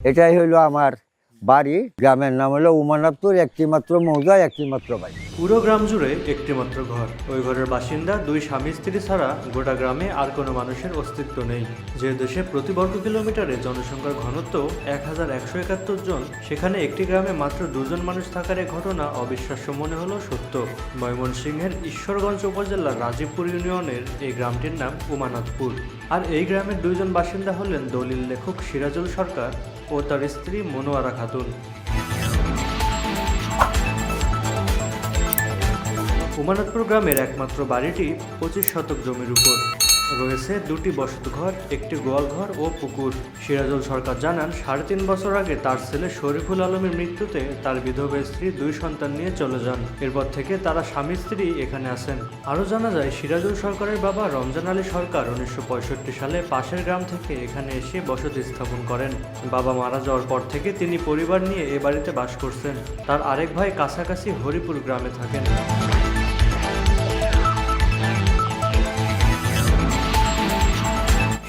এটাই হইল আমার বাড়ি, গ্রামের নাম হলো উমানাত্তর একটিমাত্র মৌজা একটিমাত্র বাড়ি। পুরো গ্রাম জুড়ে একটিমাত্র ঘর। ওই ঘরের বাসিন্দা, দুই স্বামী, স্ত্রী ছাড়া গোটা গ্রামে আর কোনো মানুষের অস্তিত্ব নেই। যে দেশে প্রতি বর্গ কিলোমিটারে জনসংখ্যার ঘনত্ব এক হাজার একশো একাত্তর জন, সেখানে একটি গ্রামে মাত্র দুজন মানুষ থাকার এই ঘটনা অবিশ্বাস্য মনে হলো সত্য। ময়মনসিংহের ঈশ্বরগঞ্জ উপজেলার রাজীবপুর ইউনিয়নের এই গ্রামটির নাম উমানাথপুর। আর এই গ্রামের দুইজন বাসিন্দা হলেন দলিল লেখক সিরাজুল সরকার ও তার স্ত্রী মনোয়ারা খাতুন। উমানাথপুর গ্রামের একমাত্র বাড়িটি পঁচিশ শতক জমির উপর। রয়েছে দুটি বসত ঘর, একটি গোয়াল ঘর ও পুকুর। সিরাজুল সরকার জানান, সাড়ে তিন বছর আগে তার ছেলে শরীফুল আলমের মৃত্যুতে তার বিধবা স্ত্রী দুই সন্তান নিয়ে চলে যান। এরপর থেকে তারা স্বামী স্ত্রী এখানে আসেন আরও জানা যায়, সিরাজুল সরকারের বাবা রমজান আলী সরকার উনিশশো পঁয়ষট্টি সালে পাশের গ্রাম থেকে এখানে এসে বসতি স্থাপন করেন। বাবা মারা যাওয়ার পর থেকে তিনি পরিবার নিয়ে এ বাড়িতে বাস করছেন। তার আরেক ভাই কাছাকাছি হরিপুর গ্রামে থাকেন।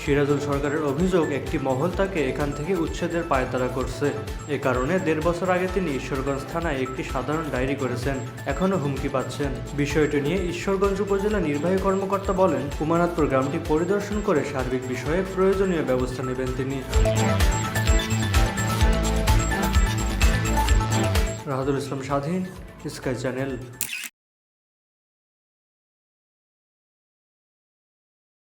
সিরাজুল সরকারের অভিযোগ, একটি মহল তাকে এখান থেকে উচ্ছেদের পায়তারা করছে। এ কারণে দেড় বছর আগে তিনি ঈশ্বরগঞ্জ থানায় একটি সাধারণ ডায়েরি করেছেন। এখনও হুমকি পাচ্ছেন। বিষয়টি নিয়ে ঈশ্বরগঞ্জ উপজেলা নির্বাহী কর্মকর্তা বলেন, কুমারনাথপুর গ্রামটি পরিদর্শন করে সার্বিক বিষয়ে প্রয়োজনীয় ব্যবস্থা নেবেন তিনি। রাহাদুল ইসলাম স্বাধীন, স্কাই চ্যানেল।